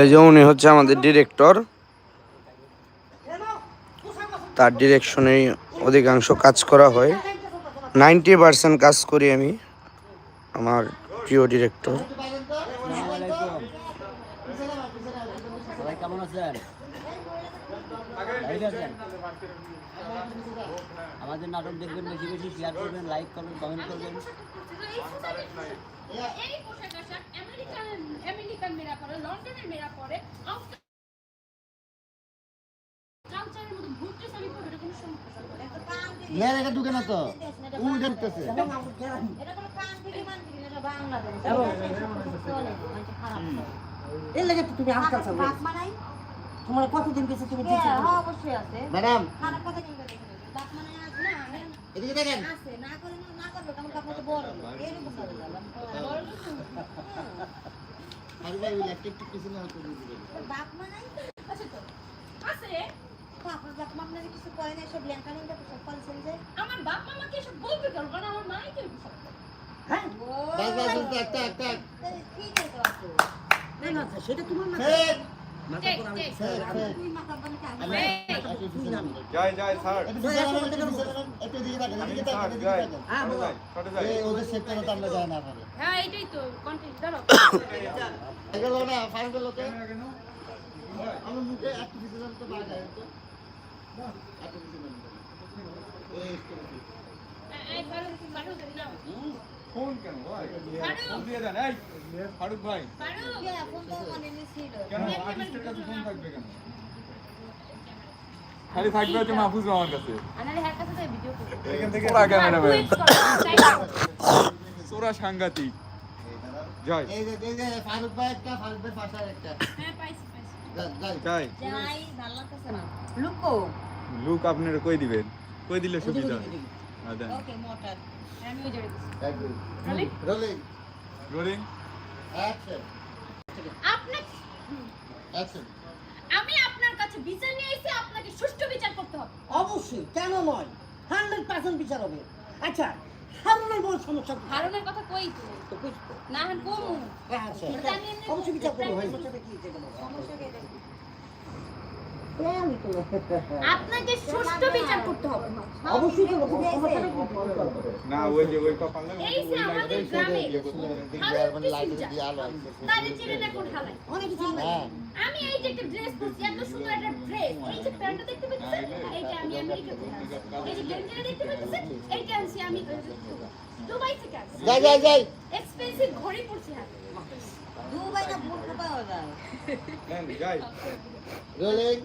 এই যে উনি হচ্ছে আমাদের ডিরেক্টর তার ডিরেকশনেই অধিকাংশ কাজ করা হয়। নাইনটি পার্সেন্ট কাজ করি আমি, আমার প্রিয় ডিরেক্টর আছেন? আমাদের নাটক দেখবেন বেশি বেশি শেয়ার করবেন লাইক করবেন কমেন্ট করবেন। আমেরিকান পরে লন্ডনের পরে লেয়ার ঢুকে না তো? ঢুকতেছে। এর লাগে তুমি আজকাল? তোমার কতদিন গেছে তুমি দিয়েছ হ্যাঁ, হ্যাঁ, অবশ্যই আছে। ম্যাডাম খারাপ কথা কিন্তু দেখে না। বাপ মানাই আছে না, এদিকে দেখেন আছে, না করে না- না করবে, তখন বাপ মতো বড়। এরকম বড় লোক। বড় লোক আরে ভাই ওই ল্যাপটপ একটু পিছনে হয়তো দিয়ে দিবেন বাপ মানাই? আছে তো আছে তো বাপ কিছু করে না, এসব ল্যাংটা ল্যাংটা পোশাক পরেছেন যে? আমার বাপ এসব বলবে কারণ আমার মাই কেউ পোশাক হ্যাঁ বাস বাস একটা একটা ঠিক আছে, বাপু। না, না, সেটা তোমার না করে এই। হ্যাঁ, হ্যাঁ। এই ফারুক ফারুক নাও ফোন কেন ভাই? ফারুক ফোন দিয়ে দেন এই ফারুক ভাই। মানে। কেন আর্টিস্টের কাছে ফোন থাকবে কেন? খালি থাকবে হচ্ছে মাহফুজ আমার কাছে। ক্যামেরাম্যান। সোরা সাংঘাতিক। জয়। এই যে এই যে ফারুক ভাই একটা ফারুক ভাই পাশে একটা। হ্যাঁ পাইছি পাইছি। যাই, যাই। জয় যাই, ভালো লাগতেছে না। লুকো। লুক আপনারা কই দিবেন? কই দিলে সুবিধা মোটর। আমি ওই জায়গায় গেছি। Rolling? রোলিং রোলিং অ্যাকশন আপনি অ্যাকশন আমি আপনার কাছে বিচার নিয়ে এসেছি আপনাকে সুষ্ঠু বিচার করতে হবে। অবশ্যই কেন নয়? হান্ড্রেড পার্সেন্ট বিচার হবে। আচ্ছা হারুনের বড় সমস্যা হারুনের কথা কই তো না হান কমু। হ্যাঁ, এমনি অবশ্যই বিচার করব। সমস্যা আপনাকে সুষ্ঠু বিচার করতে হবে। অবশ্যই কি? না ওই যে ওই কপাল না এই যে আমাদের গ্রামে মানে তারে চিনে না কোন হালাই অনেক হ্যাঁ। আমি এই যে একটা ড্রেস পরছি এত সুন্দর একটা ড্রেস এই যে প্যান্টটা দেখতে পাচ্ছেন? এইটা আমি আমেরিকা থেকে এই যে গেঞ্জিটা দেখতে পাচ্ছেন? এইটা আনছি আমি দুবাই থেকে আনছি যাই যাই যাই। এক্সপেন্সিভ ঘড়ি পরছি হাতে দুবাই না বোরখা পাওয়া যায়। রোলিং।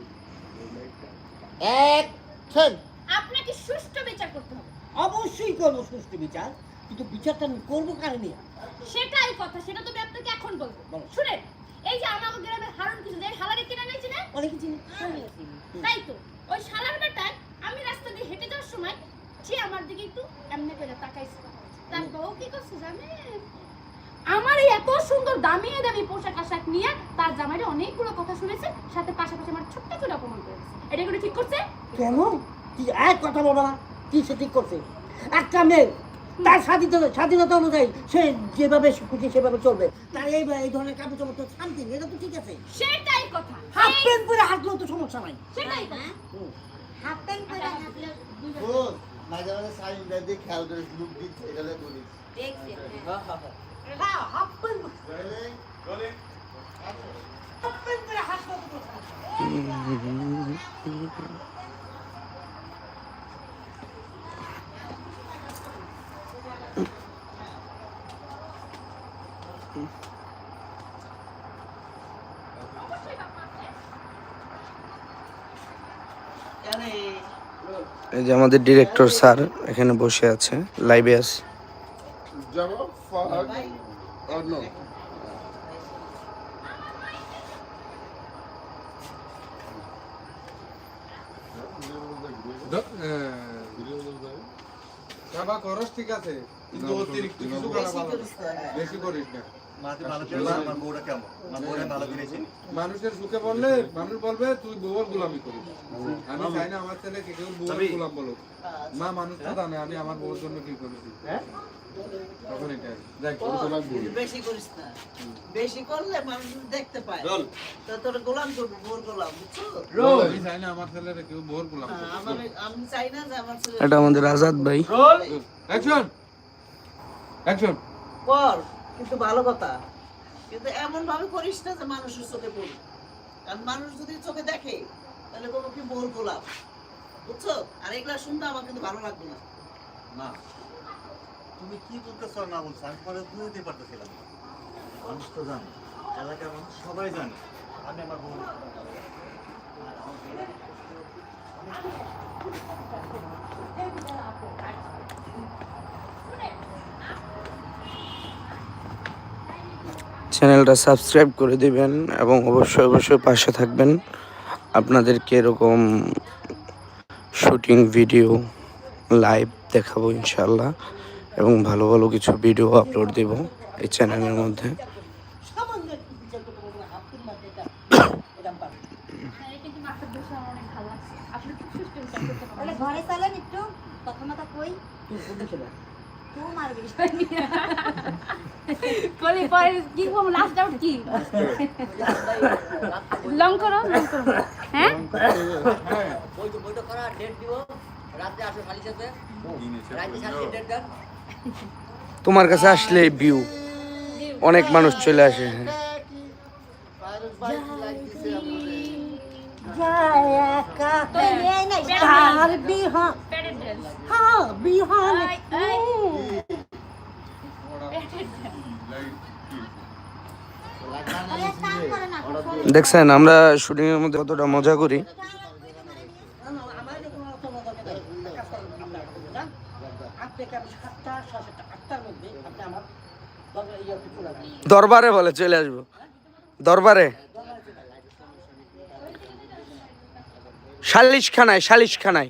অ্যাকশন আপনাকে সুষ্ঠু বিচার করতে হবে। অবশ্যই করব সুষ্ঠু বিচার কিন্তু বিচারটা আমি করব কারে নিয়ে? সেটাই কথা সেটা তো আমি আপনাকে এখন বলব। বলো। শুনেন এই যে আমাদের গ্রামের হারুন কিছু যে হালারে কিনা নিয়েছি না? অনেক চিনি। তাই তো। ওই শালার বেটায় আমি রাস্তা দিয়ে হেঁটে যাওয়ার সময় সে আমার দিকে একটু এমনি করে তাকাইছে। তার বউ কি করছে জানে আমার এই এত সুন্দর দামি দামি পোশাক আশাক নিয়ে তার জামাইরে অনেকগুলো কথা শুনেছে সাথে পাশাপাশি আমার ছোট্ট করে অপমান করেছে। এটা করে ঠিক করছে? কেন? কি এক কথা বলো না? কি সে ঠিক করছে? একটা মেয়ে তার স্বাধীনতা স্বাধীনতা অনুযায়ী সে যেভাবে খুশি সেভাবে চলবে। তার এই এই ধরনের কাপড় চোপড় তো শান্তি এটা তো ঠিক আছে। সেটাই কথা। হাফ প্যান্ট পরে হাঁটলেও তো সমস্যা নাই। সেটাই হ্যাঁ? হাফ প্যান্ট পরে হাঁটলে দুইটা ও মাঝে মাঝে সাইন দিয়ে খেয়াল করে লুক দিচ্ছে এটা দেখছি, হ্যাঁ। হ্যাঁ। নাই। এই যে আমাদের ডিরেক্টর স্যার এখানে বসে আছে লাইভে আছে। যাব no. খরচ ঠিক আছে। কিন্তু অতিরিক্ত কিছু করা বেশি করিস না। মানুষের সুখে বললে মানুষ বলবে তুই বউর গোলামি করিস। আমি চাই না আমার ছেলেকে কেউ বউর গোলাম বলো মা মানুষ তো জানে আমি আমার বউর জন্য কি করেছি। তখন দেখ গোলাম বলি। বেশি করিস না। বেশি করলে মানুষ দেখতে পায়। তো তোর গোলাম করব গোলাম বুঝছ? আমি চাই না আমার কেউ বউর গোলাম আমি চাই না যে আমার ছেলে এটা আমাদের আজাদ ভাই। অ্যাকশন। অ্যাকশন। কর কিন্তু ভালো কথা কিন্তু এমন ভাবে করিস না যে মানুষের চোখে পড়ি কারণ মানুষ যদি চোখে দেখে তাহলে কোনো কি বোর গোলাপ বুঝছ আর এগুলা শুনতে আমার কিন্তু ভালো লাগবে না না তুমি কি বলতেছো না বলছো আমি পরে বুঝতে পারতেছিলাম না। মানুষ তো জানে এলাকার মানুষ সবাই জানে আমি আমার বউ চ্যানেলটা সাবস্ক্রাইব করে দিবেন এবং অবশ্যই অবশ্যই পাশে থাকবেন। আপনাদেরকে এরকম শুটিং ভিডিও লাইভ দেখাবো ইনশাল্লাহ এবং ভালো ভালো কিছু ভিডিও আপলোড দেব এই চ্যানেলের মধ্যে। ঘরে চলেন একটু। কথা কই? তুই বুঝতে না। বলি পরে কি করব লাস্ট আউট কি লং করো লং করো হ্যাঁ হ্যাঁ তোমার কাছে আসলে ভিউ অনেক মানুষ চলে আসে হ্যাঁ। যায় একা তুই নেই নাই তার বিহান প্যারেড ড্যান্স হ্যাঁ বিহান এই, এই। না দেখছেন আমরা শুটিং এর মধ্যে কতটা মজা করি। দরবারে বলে চলে আসব। দরবারে। সালিশ খানায় সালিশ খানায়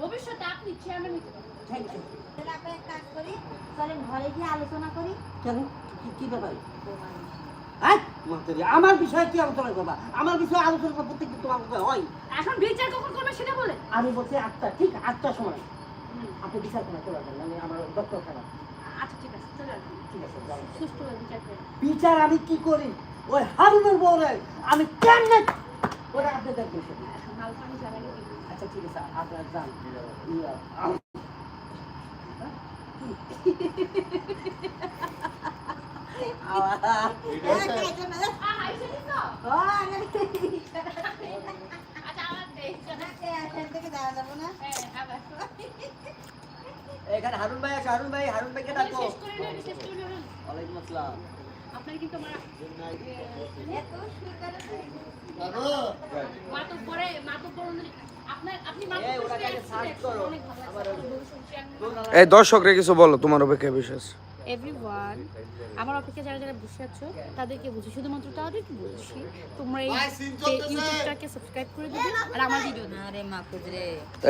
ভবিষ্যতে আপনি চেয়ারম্যান হতে পারবেন। থ্যাংক ইউ তাহলে এক কাজ করি চলেন ঘরে গিয়ে আলোচনা করি। কেন? কি- ব্যাপার? আই, আমার বিষয়ে কি আলোচনা করবা? আমার বিষয়ে আলোচনা প্রত্যেক তোমার হয়? এখন বিচার কখন করবে সেটা বলে আমি বলছি আটটা ঠিক আটটার সময়। আপনি বিচার করে চলে যাবেন মানে আমার ডক্টর খারাপ। আচ্ছা ঠিক আছে চলে ঠিক আছে বিচার আমি কি করি? ওই হারুনের বউরে আমি কেমনে ওরা আপনি দেখবেন সেটা। এখন হাল পানি জ্বালানি কি করবে? আচ্ছা ঠিক আছে আপনার যান। এখান হারুন ভাই আছে হারুন ভাই হারুন ভাইকে ডাকো। ওয়ালাইকুম আসসালাম আপনার কিন্তু আমার এই দর্শকরা কিছু বলো তোমার অপেক্ষায় বিশেষ এভরিওয়ান আমার অপেক্ষা যারা যারা বসে আছো তাদেরকে বুঝি শুধুমাত্র তাদেরকে বলছি তোমরা এই। ইউটিউবটাকে সাবস্ক্রাইব করে দিবে আর আমার ভিডিও আরে মা খুজরে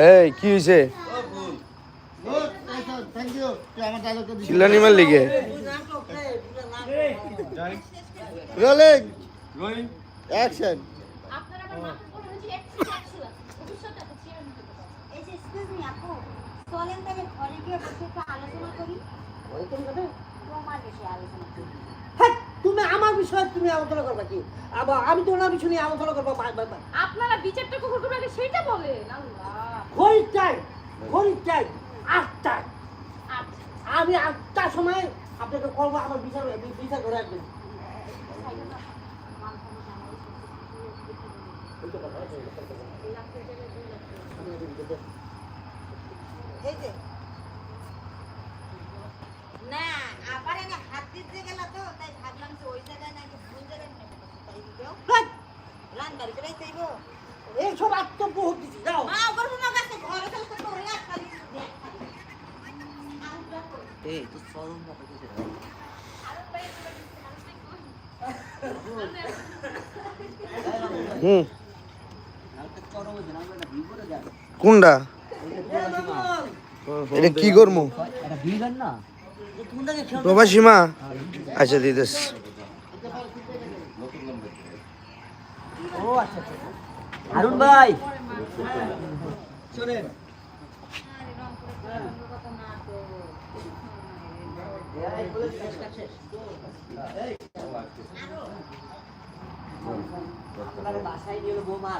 এই কি দিছিস চিল্লানি মার লিগে। রোলিং রোলিং অ্যাকশন আপনার আমার মাথা পড়ে হচ্ছে একশো একশো লাগছে ভবিষ্যতে আপনি চেয়ারম্যান হতে পারবেন এই যে এক্সকিউজ মি আপু চলেন তাহলে ঘরে গিয়ে বসে একটু আলোচনা করি। তোমার বিষয়ে আলোচনা করি। হ্যাঁ তুমি আমার বিষয়ে তুমি আলোচনা করবা কি? আবার আমি তো ওনার বিষয় নিয়ে আলোচনা করব আপনারা বিচারটা কখন করবেন? আগে সেটা বলেন। আল্লাহ। ঘড়ির টাইম ঘড়ির টাইম আটটায়। আচ্ছা। আমি আটটার সময় আপনাকে করব আমার বিচার বিচার করে রাখবেন এই যে। না আবার এনে হাত দিতে গেল তো তাই ভাবলাম যে ওই জায়গায় নাকি বাড়ি করে আইতেইব এই সব আত্মপ্রহর দিছি যাও। মা করব না কাছে ঘরে খেলতে করে আর খালি এই তো হুম। কোনটা? এটা কি করব প্রবাসী মা? আচ্ছা দিতেস হারুন ভাই। শোনেন আপনার বাসায় গেল বৌমা।